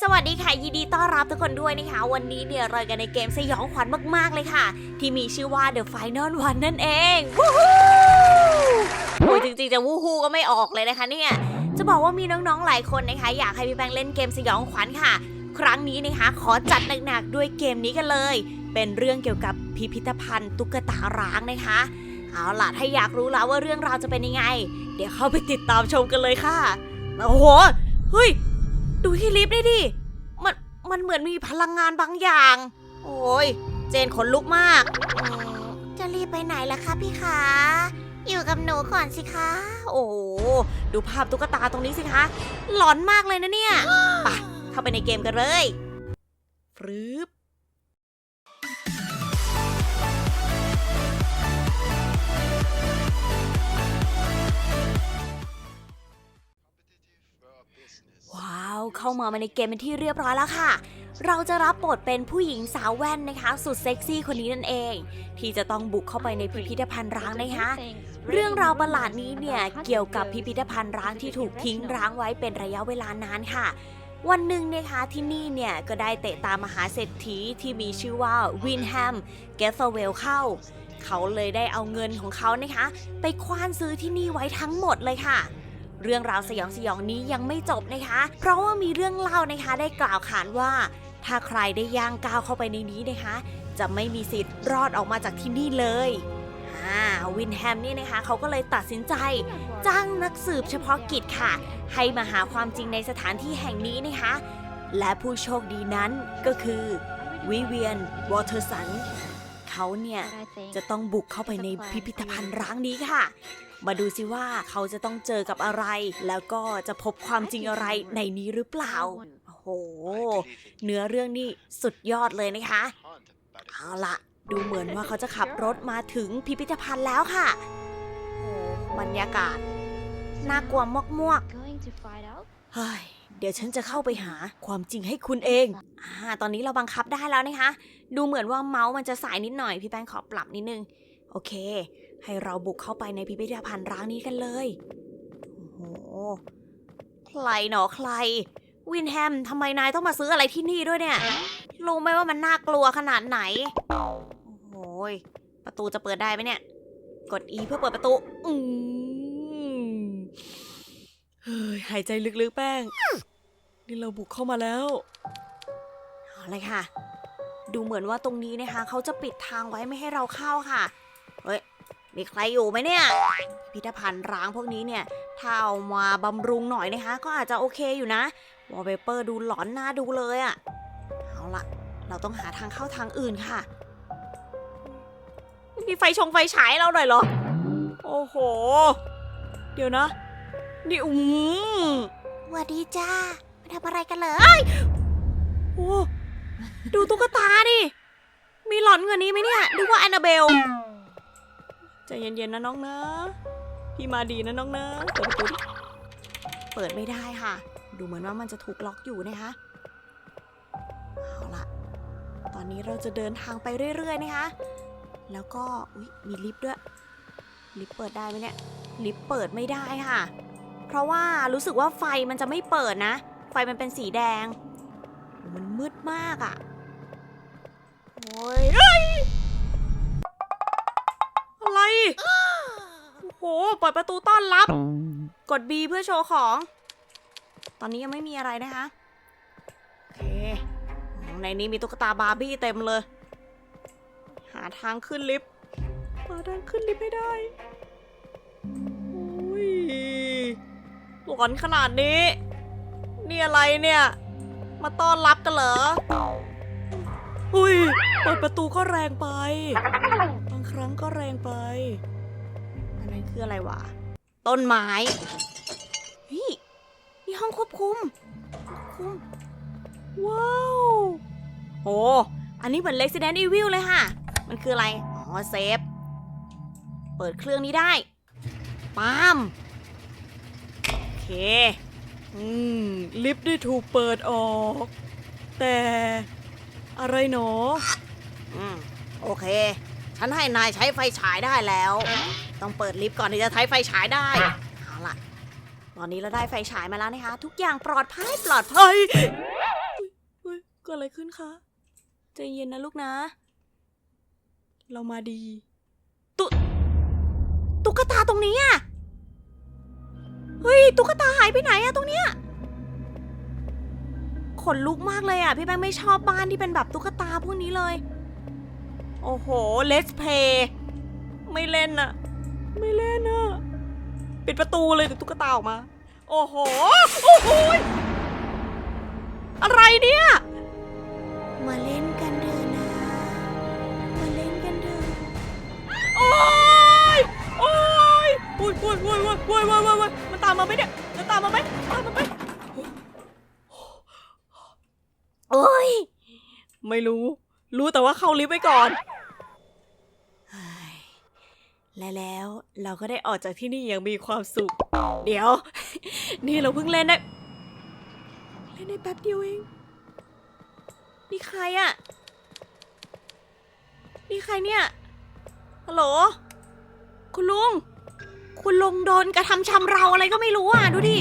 สวัสดีค่ะยินดีต้อนรับทุกคนด้วยนะคะ วันนี้เนี่ยเรากันในเกมสยองขวัญมาก ๆ เลยค่ะ ที่มีชื่อว่า The Final One นั่นเองวู้ฮู้โอ้ยจริง ๆ จะวู้ฮู้ก็ไม่ออกเลยนะคะเนี่ย จะบอกว่ามีน้อง ๆ หลายคนนะคะ อยากให้พี่แปงเล่นเกมสยองขวัญค่ะ ครั้งนี้นะคะ ขอจัดหนักๆด้วยเกมนี้กันเลย เป็นเรื่องเกี่ยวกับพิพิธภัณฑ์ตุ๊กตาร้างนะคะ เอาล่ะถ้าอยากรู้แล้วว่าเรื่องราวจะเป็นยังไง เดี๋ยวเข้าไปติดตามชมกันเลยค่ะโอ้โหเฮ้ย ดูที่ลิฟต์นี่ดิ มัน มันเหมือนมีพลังงานบางอย่าง โอ้ย เจนขนลุกมากอืมจะรีบไปไหนล่ะคะพี่ขาอยู่กับหนูก่อนสิคะ โอ้โหดูภาพตุ๊กตาตรงนี้สิคะ หลอนมากเลยนะเนี่ย ไปเข้าไปในเกมกันเลยฟรึบ เข้ามาในเกมเป็นที่เรียบร้อยแล้วค่ะ เราจะรับบทเป็นผู้หญิงสาวแว่นนะคะ สุดเซ็กซี่คนนี้นั่นเอง ที่จะต้องบุกเข้าไปในพิพิธภัณฑ์ร้างนะคะ เรื่องราวประหลาดนี้เนี่ยเกี่ยวกับพิพิธภัณฑ์ร้างที่ถูกทิ้งร้างไว้เป็นระยะเวลานานค่ะวันหนึ่งนะคะที่นี่เนี่ยก็ได้เตะตามมหาเศรษฐีที่มีชื่อว่าวินแฮมเกฟเฟเวลเข้า เขาเลยได้เอาเงินของเขานะคะ ไปคว้านซื้อที่นี่ไว้ทั้งหมดเลยค่ะ เรื่องราวสยองสยองนี้ยังไม่จบนะคะ เพราะว่ามีเรื่องเล่านะคะได้กล่าวขานว่า ถ้าใครได้ย่างก้าวเข้าไปในนี้นะคะ จะไม่มีสิทธิ์รอดออกมาจากที่นี่เลยอ่าวินแฮมนี่นะคะเขาก็เลยตัดสินใจ จ้างนักสืบเฉพาะกิจค่ะ ให้มาหาความจริงในสถานที่แห่งนี้นะคะ และผู้โชคดีนั้นก็คือวิเวียนวอเทอร์สันเขาเนี่ยจะต้องบุกเข้าไปในพิพิธภัณฑ์ร้างนี้ค่ะ มาดูสิว่าเขาจะต้องเจอกับอะไร แล้วก็จะพบความจริงอะไรในนี้หรือเปล่า โอ้โห เนื้อเรื่องนี่สุดยอดเลยนะคะ เอาละดูเหมือนว่าเขาจะขับรถมาถึงพิพิธภัณฑ์แล้วค่ะ โอ้บรรยากาศ น่ากลัวมวกๆเฮ้ยเดี๋ยวฉันจะเข้าไปหาความจริงให้คุณเองอ่าตอนนี้เราบังคับได้แล้วนะคะ ดูเหมือนว่าเมาส์มันจะสายนิดหน่อย พี่แป้งขอปรับนิดนึง โอเค ให้เราบุกเข้าไปในพิพิธภัณฑ์ร้างนี้กันเลย โอ้โห ใครหนอใคร วินแฮมทำไมนายต้องมาซื้ออะไรที่นี่ด้วยเนี่ย รู้ไหมว่ามันน่ากลัวขนาดไหน โอ้โหยประตูจะเปิดได้ไหมเนี่ย กด E เพื่อเปิดประตู อืมเฮ้ยหายใจลึกๆแป้ง นี่เราบุกเข้ามาแล้วเอาเลยค่ะ ดูเหมือนว่าตรงนี้นะคะ เขาจะปิดทางไว้ไม่ให้เราเข้าค่ะ เฮ้ย มีใครอยู่ไหมเนี่ย พิพิธภัณฑ์ร้างพวกนี้เนี่ยถ้าเอามาบำรุงหน่อยนะคะ ก็อาจจะโอเคอยู่นะวอลเปเปอร์ดูหลอนหน้าดูเลยอะเอาละเราต้องหาทางเข้าทางอื่นค่ะ มีไฟชงไฟฉายให้เราหน่อยเหรอ โอ้โห เดี๋ยวนะ นี่อืมวัสดีจ้ามาทำอะไรกันเลยโอ้ดูตุ๊กตาดิ มีหลอนกว่านี้ไหมเนี่ย ดูว่าแอนนาเบล ใจเย็นๆนะน้องนะ พี่มาดีนะน้องนะ เปิดประตูดิเปิดไม่ได้ค่ะ ดูเหมือนว่ามันจะถูกล็อกอยู่นะคะ เอาละตอนนี้เราจะเดินทางไปเรื่อย ๆ นะคะ แล้วก็อุ๊ยมีลิฟต์ด้วย ลิฟต์เปิดได้ไหมเนี่ย ลิฟต์เปิดไม่ได้ค่ะ เพราะว่ารู้สึกว่าไฟมันจะไม่เปิดนะ ไฟมันเป็นสีแดง มันมืดมากอะ่ะ โอ้ย ปิดประตูต้อนรับ กด B เพื่อโชว์ของ ตอนนี้ยังไม่มีอะไรนะคะโอเคในนี้มีตุ๊กตาบาร์บี้เต็มเลย หาทางขึ้นลิฟต์หาทางขึ้นลิฟต์ไม่ได้โอ้ยหลอนขนาดนี้ นี่อะไรเนี่ย มาต้อนรับกันเหรออุ้ยเปิดประตูก็แรงไป บางครั้งก็แรงไป อันนั้นคืออะไรวะ ต้นไม้เฮ้ยนี่ห้องควบคุมควบคุม ว้าวโอ้อันนี้เหมือน Resident Evil เลยค่ะ มันคืออะไร อ๋อเซฟ เปิดเครื่องนี้ได้ปามโอเค อืม ลิฟต์ได้ถูกเปิดออก แต่อะไรหนอ อืม โอเค ฉันให้นายใช้ไฟฉายได้แล้ว ต้องเปิดลิฟต์ก่อนที่จะใช้ไฟฉายได้ เอาล่ะ ตอนนี้เราได้ไฟฉายมาแล้วนะคะ ทุกอย่างปลอดภัยปลอดภัยอะไรขึ้นคะ ใจเย็นนะลูกนะ เรามาดี ตุตุ๊กตาตรงนี้อะเฮ้ย ตุ๊กตาหายไปไหนอะตรงเนี้ยขนลุกมากเลยอะพี่แป้งไม่ชอบบ้านที่เป็นแบบตุ๊กตาพวกนี้เลย โอ้โห let's play ไม่เล่นอะ ไม่เล่นอะปิดประตูเลยเดี๋ยวตุ๊กตาออกมา โอ้โห โอ้โหยอะไรเนี่ย มาเล่นกันเถอะนะ มาเล่นกันเถอะโอ้ย โอ้ยโอ้ยโอ้ยโอ้ยโอ้ยโอ้ยโอ้ยโอ้ยโอ้ยมันตามมาไหมเนี่ยมันตามมาไหมตามมาไหมโอ้ย ไม่รู้ รู้แต่ว่าเข้าลิฟต์ไปก่อนเฮ้ย และแล้วเราก็ได้ออกจากที่นี่อย่างมีความสุข เดี๋ยว นี่เราเพิ่งเล่นได้ เล่นได้แป๊บเดียวเอง นี่ใครอะนี่ใครเนี่ย ฮัลโหล คุณลุง คุณลุงโดนกระทำชำเราอะไรก็ไม่รู้อะ ดูดิ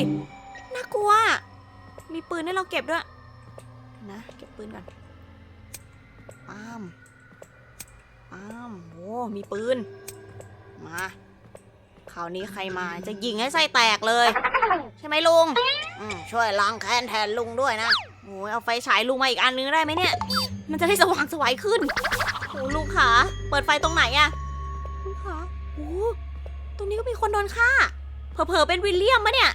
น่ากลัว มีปืนให้เราเก็บด้วย นะ เก็บปืนก่อนป้ามป้ามโอ้มีปืน มาคราวนี้ใครมาจะยิงให้ไส้แตกเลย ใช่ไหมลุงอืมช่วยล้างแค้นแทนลุงด้วยนะโอ้ยเอาไฟฉายลุงมาอีกอันนึงได้ไหมเนี่ย มันจะได้สว่างสวยขึ้นโอ้ลุงขาเปิดไฟตรงไหนอะลุงขาโอ้ตรงนี้ก็มีคนโดนฆ่าเผลอๆเป็นวิลเลียมมะเนี่ย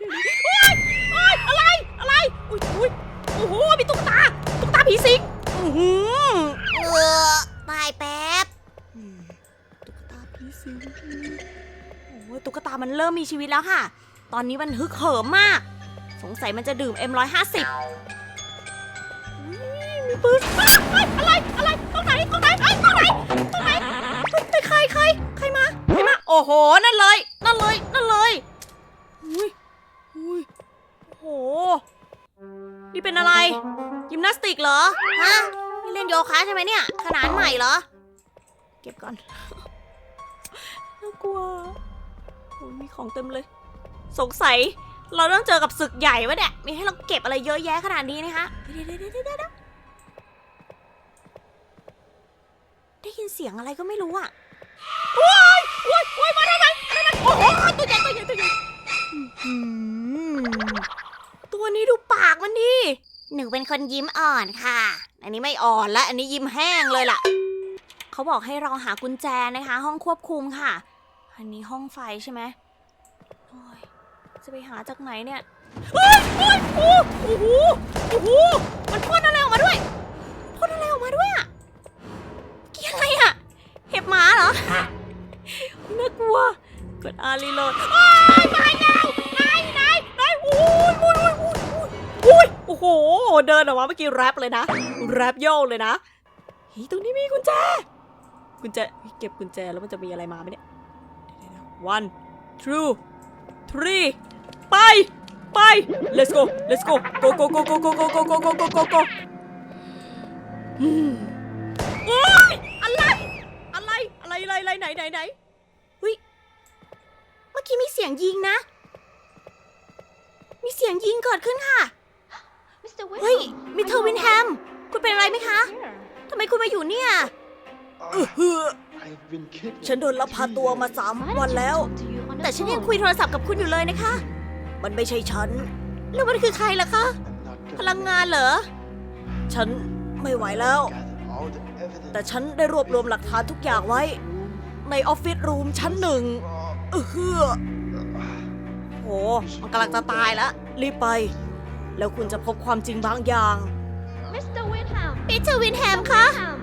โอ๊ยโอ๊ยอะไรอะไรอุ้ยอุ้ยโอ้โหมีตุ๊กตาตุ๊กตาผีสิงอื้อหือเออตายแป๊บอืมตุ๊กตาผี สิโอ้ยตุ๊กตามันเริ่มมีชีวิตแล้วค่ะ ตอนนี้มันฮึกเหิมมาก สงสัยมันจะดื่ม M150 อุ๊ยมีปืนอะไรอะไรตรงไหนตรงไหนไอ้ตรงไหนตรงไหนเฮ้ยเป็นใครใครใครมาใครมาโอ้โหนั่นเลยนั่นเลยนั่นเลยอุ้ยอุ้ยโอ้โหนี่เป็นอะไรยิมนาสติกเหรอฮะนี่เล่นโยคะใช่ไหมเนี่ย ขนาดใหม่เหรอ เก็บก่อน กลัวโอ้ยมีของเต็มเลย สงสัยเราต้องเจอกับศึกใหญ่วะเนี่ย มีให้เราเก็บอะไรเยอะแยะขนาดนี้นะคะเดี๋ยวเดี๋ยวเดี๋ยวเดี๋ยวเดี๋ยวได้ยินเสียงอะไรก็ไม่รู้อะโอ้ยโอ้ยโอ้ยมาได้ไหมมาได้ไหมโอ้โหตัวใหญ่ตัวใหญ่ตัวใหญ่อื้อหือตัวนี้ดูปากมันดิหนูเป็นคนยิ้มอ่อนค่ะ อันนี้ไม่อ่อนและ อันนี้ยิ้มแห้งเลยล่ะ เขาบอกให้เราหากุญแจนะคะ ห้องควบคุมค่ะ อันนี้ห้องไฟใช่ไหมโอ้ยจะไปหาจากไหนเนี่ยเฮ้ยเฮ้ยโอ้โหโอ้โหมันพ่นอะไรออกมาด้วยพ่นอะไรออกมาด้วยอะเกี่ยอะไรอะเห็บหมาเหรอน่ากลัวกดอารีโหลดโอ้ยมาแล้วไหนไหนไหนโอ้ยโอ้ยโอ้ยโอ้ยโอ้โห เดินออกมาเมื่อกี้แรปเลยนะ แรปโย่เลยนะเฮ้ยตรงนี้มีกุญแจ กุญแจ เก็บกุญแจแล้วมันจะมีอะไรมาไหมเนี่ย one two three ไป ไป let's go let's go go go go go go go go go go go go go อืมโอ้ยอะไร อะไร อะไรอะไรอะไรไหนไหนไหนเฮ้ยเมื่อกี้มีเสียงยิงนะ มีเสียงยิงเกิดขึ้นค่ะ Mr. เฮ้ย Wilhelm, มิเทอร์วินแฮม คุณเป็นอะไรไหมคะ here. ทำไมคุณมาอยู่เนี่ย I've been kidnapped. ฉันโดนลักพาตัวมาสาม Why วัน did แล้ว you talk to you on the แต่ฉันยัง phone? คุยโทรศัพท์กับคุณอยู่เลยนะคะ มันไม่ใช่ฉัน แล้วมันคือใครล่ะคะ I'm not gonna พลังงานเหรอ ฉันไม่ไหวแล้ว gather all the evidence. แต่ฉันได้รวบรวมหลักฐานทุกอย่างไว้ ในออฟฟิศรูมชั้นหนึ่งเออเฮือโห มันกำลังจะตายแล้ว รีบไป แล้วคุณจะพบความจริงบางอย่าง Mr. Wilhelm, พีเตอร์วินแฮมคะ Wilhelm.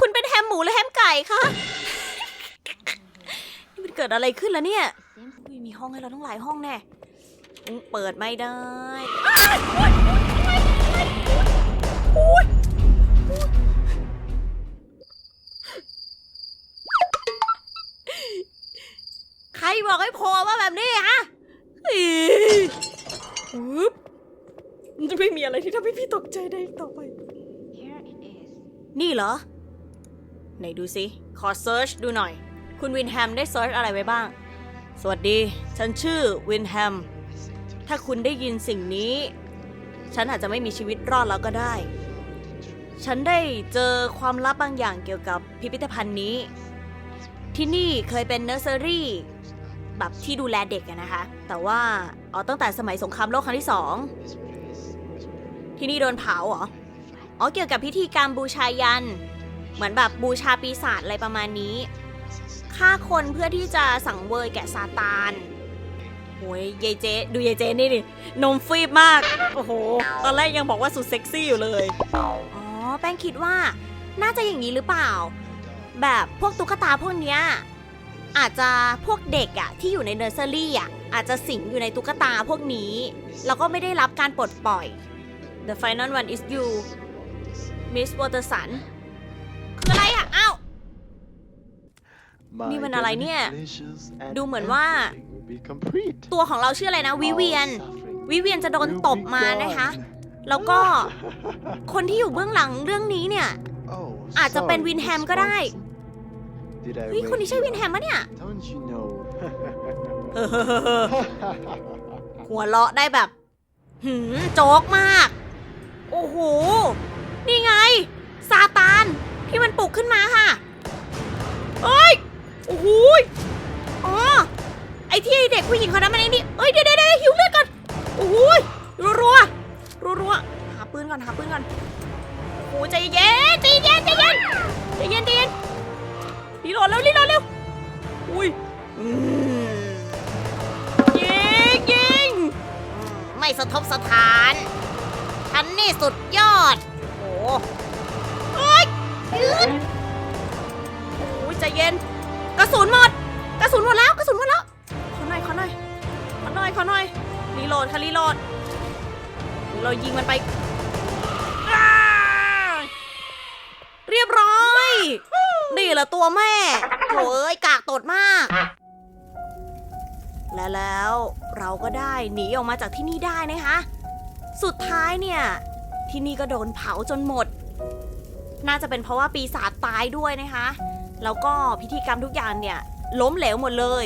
คุณเป็นแฮมหมูหรือแฮมไก่คะนี่มันเกิดอะไรขึ้นแล้วเนี่ยอุ๊ยมีห้องให้เราต้องหลายห้องแน่อืมเปิดไม่ได้อ้ายโอ๊ยโอ๊ยใครบอกให้โผล่มาแบบนี้ฮะอีปึ๊บมันจะไม่มีอะไรที่ทำให้พี่ตกใจได้อีกต่อไป Here it is. นี่เหรอ ไหนดูสิขอเซิร์ชดูหน่อย คุณวินแฮมได้เซิร์ชอะไรไว้บ้าง สวัสดี ฉันชื่อวินแฮม ถ้าคุณได้ยินสิ่งนี้ ฉันอาจจะไม่มีชีวิตรอดแล้วก็ได้ ฉันได้เจอความลับบางอย่างเกี่ยวกับพิพิธภัณฑ์นี้ ที่นี่เคยเป็นเนอร์เซอรี่แบบที่ดูแลเด็กอะนะคะ แต่ว่าอ๋อตั้งแต่สมัยสงครามโลกครั้งที่สองที่นี่โดนเผาเหรอ อ๋อเกี่ยวกับพิธีกรรมบูชายัน เหมือนแบบบูชาปีศาจอะไรประมาณนี้ฆ่าคนเพื่อที่จะสังเวยแกะซาตานโอ้ยยายเจ ดูยายเจนี่ดินมฟีบมาก โอ้โห ตอนแรกยังบอกว่าสุดเซ็กซี่อยู่เลย อ๋อ แป้งคิดว่า น่าจะอย่างนี้หรือเปล่า แบบพวกตุ๊กตาพวกเนี้ยอาจจะพวกเด็กอะที่อยู่ในเนอร์เซอรี่อะอาจจะสิงอยู่ในตุ๊กตาพวกนี้ แล้วก็ไม่ได้รับการปลดปล่อย The final one is you Miss Waterson นี่มันอะไรเนี่ย congratulations and ดูเหมือนว่า everything will be complete. ตัวของเราชื่ออะไรนะ วิเวียน All suffering วิเวียนจะโดน will ตบ be มานะคะ gone. แล้วก็คนที่อยู่เบื้องหลังเรื่องนี้เนี่ย Oh, อาจจะเป็น sorry, วินแฮม Miss ก็ได้ Watson. Did I เฮ้ยคนนี้ wake ใช่ you วินแฮม up? ปะเนี่ย Don't you know? หัวเราะได้แบบหืมโจ๊กมาก โอ้โห นี่ไง ซาตานที่มันปลุกขึ้นมาค่ะ เอ้ย โอ้โหยอ๋อ ไอ้ที่เด็กผู้หญิงคนนั้นมันไอ้นี่เอ้ยเดี๋ยวเดี๋ยวเดี๋ยวหิวเลือดก่อน โอ้โหยรัวรัวรัวรัวๆหาปืนก่อนหาปืนก่อนโอ้โหใจเย็นใจเย็นใจเย็นใจเย็นใจเย็นรีโหลดแล้วรีโหลดเร็ว อุ้ยอืมยิงยิงอืมไม่สะทบสถานฉันนี่สุดยอด โอ้เอ้ยยืนโอ้ยใจเย็นก ระสุนหมด กระสุนหมดแล้ว กระสุนหมดแล้ว ขอหน่อย ขอหน่อย ขอหน่อย ขอหน่อย รีโหลดค่ะ รีโหลด เรายิงมันไป เรียบร้อย นี่แหละตัวแม่โถ่เอ้ยกากตดมาก และแล้วเราก็ได้หนีออกมาจากที่นี่ได้นะคะ สุดท้ายเนี่ย ที่นี่ก็โดนเผาจนหมด น่าจะเป็นเพราะว่าปีศาจตายด้วยนะคะ แล้วก็พิธีกรรมทุกอย่างเนี่ยล้มเหลวหมดเลย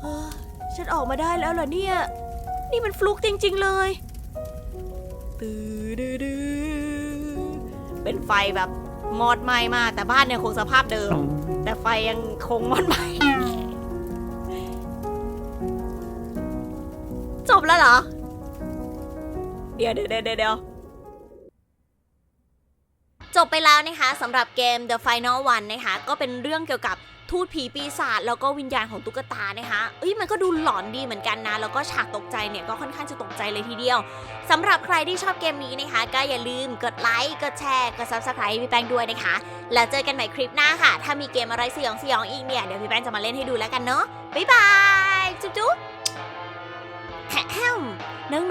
เฮ้ยฉันออกมาได้แล้วเหรอเนี่ย นี่มันฟลุกจริง ๆ เลย ตื้อดื้อดื้อเป็นไฟแบบมอดไหม้มากแต่บ้านเนี่ยคงสภาพเดิม แต่ไฟยังคงมอดไหม้จบแล้วเหรอ เดี๋ยวเดี๋ยวเดี๋ยวเดี๋ยว จบไปแล้วนะคะสำหรับเกม The Final One นะคะก็เป็นเรื่องเกี่ยวกับทูตผีปีศาจแล้วก็วิญญาณของตุ๊กตานะคะ เอ้ยมันก็ดูหลอนดีเหมือนกันนะ แล้วก็ฉากตกใจเนี่ยก็ค่อนข้างจะตกใจเลยทีเดียวสำหรับใครที่ชอบเกมนี้นะคะ ก็อย่าลืมกดไลค์ กดแชร์ กด Subscribe พี่แป้งด้วยนะคะ แล้วเจอกันใหม่คลิปหน้าค่ะ ถ้ามีเกมอะไรสยองสยองอีกเนี่ย เดี๋ยวพี่แป้งจะมาเล่นให้ดูแล้วกันเนาะ บ๊ายบาย จุ๊บจุ๊